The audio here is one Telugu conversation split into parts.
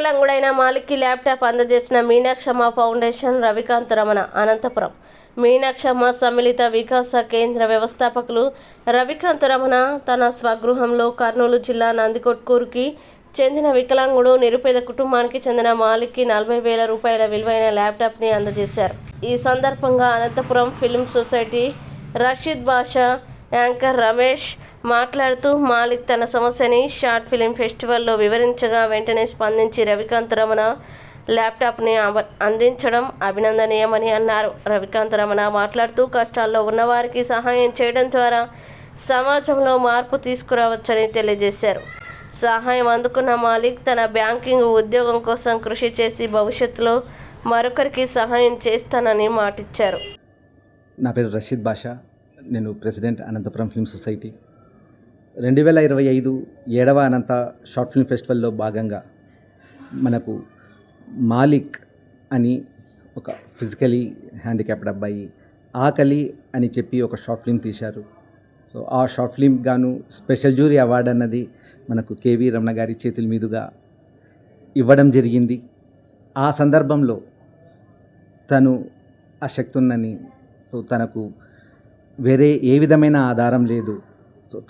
వికలాంగుడైన మాలిక్కి ల్యాప్టాప్ అందజేసిన మీనాక్షమ్మ ఫౌండేషన్ రవికాంత్ రమణ అనంతపురం. మీనాక్షమ్మ సమ్మిళిత వికాస కేంద్ర వ్యవస్థాపకులు రవికాంత్ రమణ తన స్వగృహంలో కర్నూలు జిల్లా నందికొట్కూరుకి చెందిన వికలాంగుడు నిరుపేద కుటుంబానికి చెందిన మాలిక్కి నలభై వేల రూపాయల విలువైన ల్యాప్టాప్ని అందజేశారు. ఈ సందర్భంగా Anantapur film society Rasheed Basha anchor Ramesh మాట్లాడుతూ మాలిక్ తన సమస్యని షార్ట్ ఫిలిం ఫెస్టివల్లో వివరించగా వెంటనే స్పందించి రవికాంత్ రమణ ల్యాప్టాప్ని అవ- అందించడం అభినందనీయమని అన్నారు. రవికాంత్ రమణ మాట్లాడుతూ కష్టాల్లో ఉన్నవారికి సహాయం చేయడం ద్వారా సమాజంలో మార్పు తీసుకురావచ్చని తెలియజేశారు. సహాయం అందుకున్న మాలిక్ తన బ్యాంకింగ్ ఉద్యోగం కోసం కృషి చేసి భవిష్యత్తులో మరొకరికి సహాయం చేస్తానని మాటిచ్చారు. నా పేరు రషీద్ బాషా. నేను ప్రెసిడెంట్ అనంతపురం ఫిల్మ్ సొసైటీ. రెండు వేల ఇరవై ఐదు ఏడవ అనంత షార్ట్ ఫిల్మ్ ఫెస్టివల్లో భాగంగా మనకు మాలిక్ అని ఒక ఫిజికలీ హ్యాండిక్యాప్డ్ అబ్బాయి ఆకలి అని చెప్పి ఒక షార్ట్ ఫిల్మ్ తీశారు. సో ఆ షార్ట్ ఫిల్మ్ గాను స్పెషల్ జ్యూరీ అవార్డు అన్నది మనకు కేవీ రమణ గారి చేతుల మీదుగా ఇవ్వడం జరిగింది. ఆ సందర్భంలో తను ఆ శక్తి సో తనకు వేరే ఏ విధమైన ఆధారం లేదు.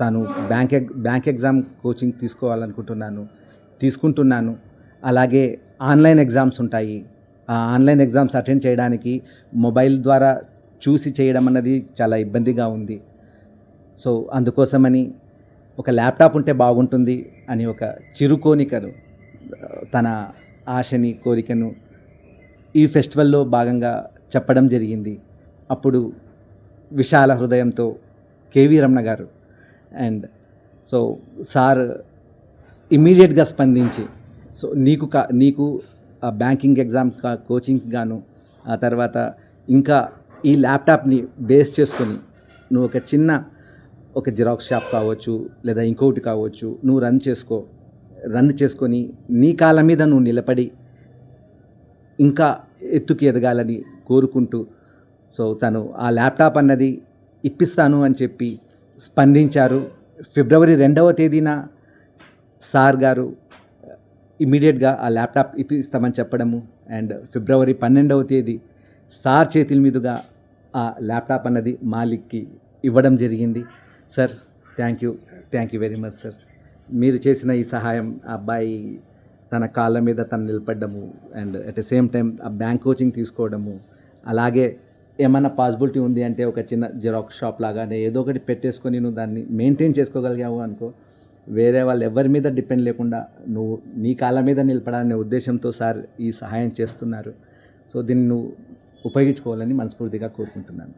తను బ్యాంక్ ఎగ్ బ్యాంక్ ఎగ్జామ్ కోచింగ్ తీసుకోవాలనుకుంటున్నాను తీసుకుంటున్నాను. అలాగే ఆన్లైన్ ఎగ్జామ్స్ ఉంటాయి. ఆ ఆన్లైన్ ఎగ్జామ్స్ అటెండ్ చేయడానికి మొబైల్ ద్వారా చూసి చేయడం అన్నది చాలా ఇబ్బందిగా ఉంది. సో అందుకోసమని ఒక ల్యాప్టాప్ ఉంటే బాగుంటుంది అని ఒక చిరుకోనికను తన ఆశని కోరికను ఈ ఫెస్టివల్లో భాగంగా చెప్పడం జరిగింది. అప్పుడు విశాల హృదయంతో కేవీ రమణ గారు అండ్ సో సార్ ఇమీడియట్గా స్పందించి సో నీకు కా నీకు ఆ బ్యాంకింగ్ ఎగ్జామ్ కా కోచింగ్ గాను ఆ తర్వాత ఇంకా ఈ ల్యాప్టాప్ని బేస్ చేసుకొని నువ్వు ఒక చిన్న ఒక జిరాక్స్ షాప్ కావచ్చు లేదా ఇంకొకటి కావచ్చు నువ్వు రన్ చేసుకో రన్ చేసుకొని నీ కాళ్ళ మీద నువ్వు నిలబడి ఇంకా ఎత్తుకి ఎదగాలని కోరుకుంటూ సో తను ఆ ల్యాప్టాప్ అన్నది ఇప్పిస్తాను అని చెప్పి స్పందించారు. ఫిబ్రవరి రెండవ తేదీన సార్ గారు ఇమీడియట్గా ఆ ల్యాప్టాప్ ఇప్పిస్తామని చెప్పడము అండ్ ఫిబ్రవరి పన్నెండవ తేదీ సార్ చేతుల మీదుగా ఆ ల్యాప్టాప్ అన్నది మాలిక్కి ఇవ్వడం జరిగింది. Sir thank you. Thank you very much sir. మీరు చేసిన ఈ సహాయం ఆ అబ్బాయి తన కాళ్ళ మీద తను నిలబడ్డము and at the same time ఆ బ్యాంక్ కోచింగ్ తీసుకోవడము అలాగే ఏమన్నా పాసిబిలిటీ ఉంది అంటే ఒక చిన్న జిరాక్స్ షాప్ లాగానే ఏదో ఒకటి పెట్టేసుకొని నువ్వు దాన్ని మెయింటైన్ చేసుకోగలిగావు అనుకో వేరే వాళ్ళు ఎవరి మీద డిపెండ్ లేకుండా నువ్వు నీ కాళ్ళ మీద నిలబడాలనే ఉద్దేశంతో సార్ ఈ సహాయం చేస్తున్నారు. సో దీన్ని నువ్వు ఉపయోగించుకోవాలని మనస్ఫూర్తిగా కోరుకుంటున్నాను.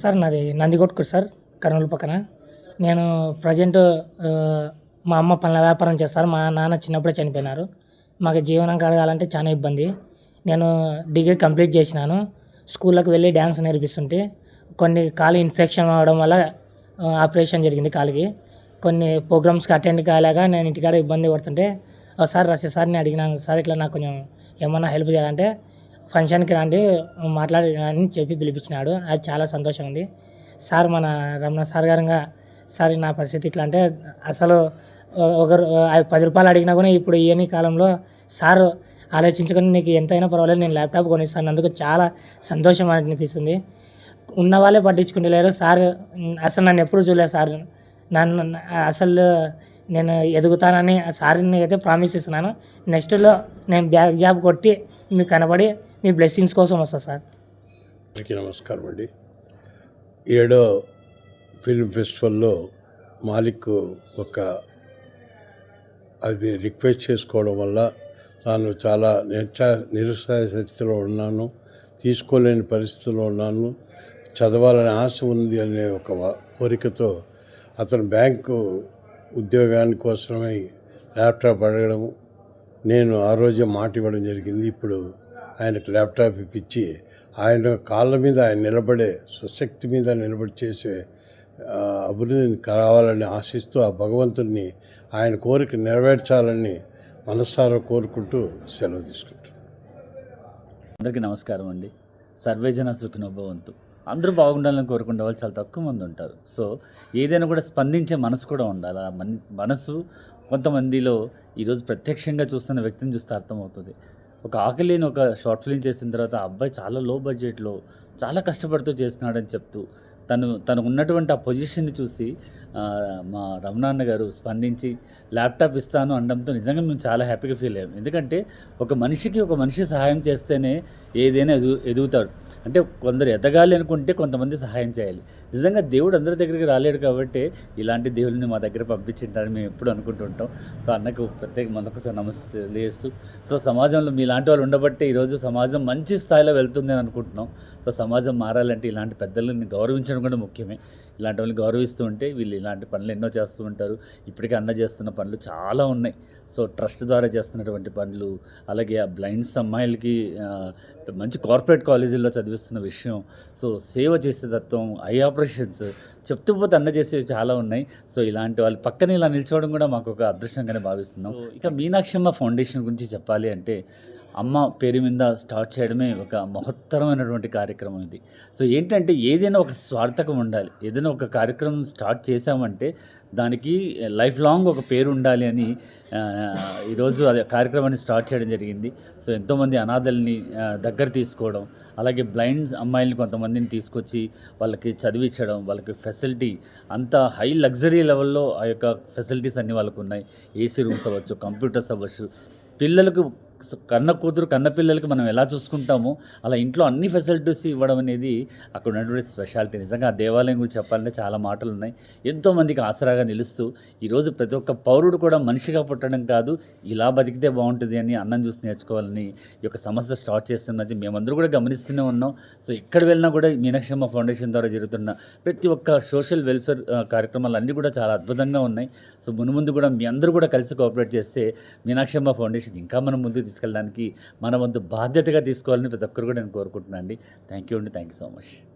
సార్ నాది నందికొట్కూరు సార్ కర్నూలు పక్కన. నేను ప్రజెంట్ మా అమ్మ పనుల వ్యాపారం చేస్తారు. మా నాన్న చిన్నప్పుడే చనిపోయినారు. మాకు జీవనం కలగాలంటే చాలా ఇబ్బంది. నేను డిగ్రీ కంప్లీట్ చేసినాను. స్కూళ్ళకి వెళ్ళి డ్యాన్స్ నేర్పిస్తుంటే కొన్ని కాలు ఇన్ఫెక్షన్ అవడం వల్ల ఆపరేషన్ జరిగింది కాలికి. కొన్ని ప్రోగ్రామ్స్కి అటెండ్ కాలేక నేను ఇంటికాడ ఇబ్బంది పడుతుంటే సార్ రసి సార్ని అడిగినాను. సార్ ఇట్లా నాకు కొంచెం ఏమన్నా హెల్ప్ చేయాలంటే ఫంక్షన్కి రండి మాట్లాడి అని చెప్పి పిలిపించినాడు. అది చాలా సంతోషం ఉంది. సార్ మన రమణ సార్ గారుగా సార్ నా పరిస్థితి ఇట్లా అంటే అసలు ఒకరు ఆ పది రూపాయలు అడిగినా కూడా ఇప్పుడు ఇయని కాలంలో సార్ ఆలోచించుకొని నీకు ఎంతైనా పర్వాలేదు నేను ల్యాప్టాప్ కొనిస్తాను. అందుకు చాలా సంతోషం అనిపిస్తుంది. ఉన్న వాళ్ళే పట్టించుకుంటలేరు. సార్ అసలు నన్ను ఎప్పుడు చూడలేదు సార్. నన్ను అసలు నేను ఎదుగుతానని సార్ని అయితే ప్రామిస్ ఇస్తున్నాను నెక్స్ట్లో నేను బ్యాక్ జాబ్ కొట్టి మీకు కనబడి మీ బ్లెస్సింగ్స్ కోసం వస్తా సార్. అందరికీ నమస్కారం అండి. ఏడో ఫిల్మ్ ఫెస్టివల్లో మాలిక్ ఒక అది రిక్వెస్ట్ చేసుకోవడం వల్ల తాను చాలా నిరుత్స నిరుత్సాహ స్థితిలో ఉన్నాను తీసుకోలేని పరిస్థితిలో ఉన్నాను చదవాలని ఆశ ఉంది అనే ఒక కోరికతో అతను బ్యాంకు ఉద్యోగాని కోసమై ల్యాప్టాప్ అడగడము నేను ఆ రోజే మాట ఇవ్వడం జరిగింది. ఇప్పుడు ఆయనకు ల్యాప్టాప్ ఇప్పించి ఆయన కాళ్ళ మీద ఆయన నిలబడే స్వశక్తి మీద నిలబడి చేసే అభివృద్ధిని కావాలని ఆశిస్తూ ఆ భగవంతుడిని ఆయన కోరిక నెరవేర్చాలని మనస్సారా కోరుకుంటూ సెలవు తీసుకుంటాం అందరికీ నమస్కారం అండి. సర్వేజన సుఖినోభవంతు అందరూ బాగుండాలని కోరుకునే వాళ్ళు చాలా తక్కువ మంది ఉంటారు. సో ఏదైనా కూడా స్పందించే మనసు కూడా ఉండాలి. ఆ మన మనసు కొంతమందిలో ఈరోజు ప్రత్యక్షంగా చూస్తున్న వ్యక్తిని చూస్తే అర్థమవుతుంది. ఒక ఆకలిని ఒక షార్ట్ ఫిలిం చేసిన తర్వాత ఆ అబ్బాయి చాలా లో బడ్జెట్లో చాలా కష్టపడుతూ చేస్తున్నాడని చెప్తూ తను తను ఉన్నటువంటి ఆ పొజిషన్ని చూసి మా రమణాన్న గారు స్పందించి ల్యాప్టాప్ ఇస్తాను అనడంతో నిజంగా మేము చాలా హ్యాపీగా ఫీల్ అయ్యాం. ఎందుకంటే ఒక మనిషికి ఒక మనిషి సహాయం చేస్తేనే ఏదైనా ఎదు ఎదుగుతాడు. అంటే కొందరు ఎదగాలి అనుకుంటే కొంతమంది సహాయం చేయాలి. నిజంగా దేవుడు అందరి దగ్గరికి రాలేడు కాబట్టి ఇలాంటి దేవుడిని మా దగ్గర పంపించింటారని మేము ఎప్పుడు అనుకుంటుంటాం సో అన్నకు ప్రత్యేక మనకు నమస్తే చేస్తూ సో సమాజంలో మీలాంటి వాళ్ళు ఉండబట్టే ఈరోజు సమాజం మంచి స్థాయిలో వెళ్తుంది అని అనుకుంటున్నాం. సో సమాజం మారాలంటే ఇలాంటి పెద్దలని గౌరవించడం కూడా ముఖ్యమే. ఇలాంటి వాళ్ళని గౌరవిస్తూ ఉంటే వీళ్ళు ఇలాంటి పనులు ఎన్నో చేస్తూ ఉంటారు. ఇప్పటికే అన్న చేస్తున్న పనులు చాలా ఉన్నాయి. సో ట్రస్ట్ ద్వారా చేస్తున్నటువంటి పనులు అలాగే ఆ బ్లైండ్స్ అమ్మాయిలకి మంచి కార్పొరేట్ కాలేజీల్లో చదివిస్తున్న విషయం సో సేవ చేసే తత్వం ఐ ఆపరేషన్స్ చెప్తూ పోతే అన్న చేసేవి చాలా ఉన్నాయి. సో ఇలాంటి వాళ్ళు పక్కన ఇలా నిల్చోవడం కూడా మాకు ఒక అదృష్టంగానే భావిస్తున్నాం. ఇక మీనాక్షమ్మ ఫౌండేషన్ గురించి చెప్పాలి అంటే అమ్మ పేరు మీద స్టార్ట్ చేయడమే ఒక మహత్తరమైనటువంటి కార్యక్రమం ఇది. సో ఏంటంటే ఏదైనా ఒక స్వార్థకం ఉండాలి. ఏదైనా ఒక కార్యక్రమం స్టార్ట్ చేసామంటే దానికి లైఫ్ లాంగ్ ఒక పేరు ఉండాలి అని ఈరోజు అది కార్యక్రమాన్ని స్టార్ట్ చేయడం జరిగింది. సో ఎంతోమంది అనాథల్ని దగ్గర తీసుకోవడం అలాగే బ్లైండ్ అమ్మాయిల్ని కొంతమందిని తీసుకొచ్చి వాళ్ళకి చదివించడం వాళ్ళకి ఫెసిలిటీ అంత హై లగ్జరీ లెవెల్లో ఆ యొక్క ఫెసిలిటీస్ అన్నీ వాళ్ళకు ఉన్నాయి. ఏసీ రూమ్స్ అవ్వచ్చు కంప్యూటర్స్ అవ్వచ్చు పిల్లలకు కన్న కూతురు కన్న పిల్లలకి మనం ఎలా చూసుకుంటామో అలా ఇంట్లో అన్ని ఫెసిలిటీస్ ఇవ్వడం అనేది అక్కడ ఉన్నటువంటి స్పెషాలిటీ. నిజంగా ఆ దేవాలయం గురించి చెప్పాలంటే చాలా మాటలు ఉన్నాయి ఎంతోమందికి ఆసరాగా నిలుస్తూ ఈరోజు ప్రతి ఒక్క పౌరుడు కూడా మనిషిగా పుట్టడం కాదు ఇలా బతికితే బాగుంటుంది అని అన్నం చూసి నేర్చుకోవాలని ఈ యొక్క సమస్య స్టార్ట్ చేస్తున్నది. మేమందరూ కూడా గమనిస్తూనే ఉన్నాం. సో ఎక్కడ వెళ్ళినా కూడా మీనాక్షమ్మ ఫౌండేషన్ ద్వారా జరుగుతున్న ప్రతి ఒక్క సోషల్ వెల్ఫేర్ కార్యక్రమాలు అన్నీ కూడా చాలా అద్భుతంగా ఉన్నాయి. సో మునుముందు కూడా మీ అందరూ కూడా కలిసి కోఆపరేట్ చేస్తే మీనాక్షమ్మ ఫౌండేషన్ ఇంకా మనం ముందుకు తీసుకెళ్ళడానికి మన వంతు బాధ్యతగా తీసుకోవాలని ప్రతి ఒక్కరు కూడా నేను కోరుకుంటున్నాను అండి థ్యాంక్ యూ అండి. Thank you so much.